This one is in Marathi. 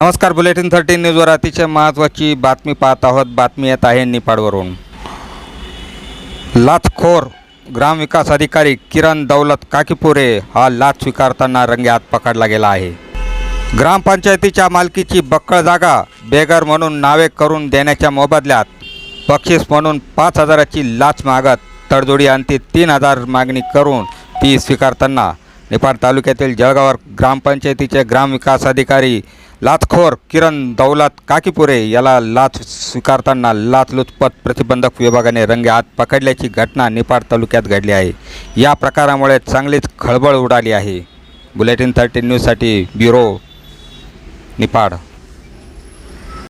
नमस्कार बुलेटिन थर्टीन न्यूजवर अतिशय महत्त्वाची बातमी पाहत आहोत. बातमी येत आहे निपाडवरून लाचखोर ग्रामविकास अधिकारी किरण दौलत काकीपुरे हा लाच स्वीकारताना रंगेहात पकडला गेला आहे. ग्रामपंचायतीच्या मालकीची बक्कळ जागा बेगर म्हणून नावे करून देण्याच्या मोबदल्यात बक्षीस म्हणून पाच हजाराची लाच मागत तडजोडी अंती तीन हजार मागणी करून ती स्वीकारताना निफाड तालुक्यातील जळगावर ग्रामपंचायतीचे ग्रामविकास अधिकारी लाचखोर किरण दौलत काकीपुरे याला लाच स्वीकारताना लाचलुचपत प्रतिबंधक विभागाने रंगे हात पकडल्याची घटना निफाड तालुक्यात घडली आहे. या प्रकारामुळे चांगलीच खळबळ उडाली आहे. बुलेटिन थर्टीन न्यूजसाठी ब्युरो निफाड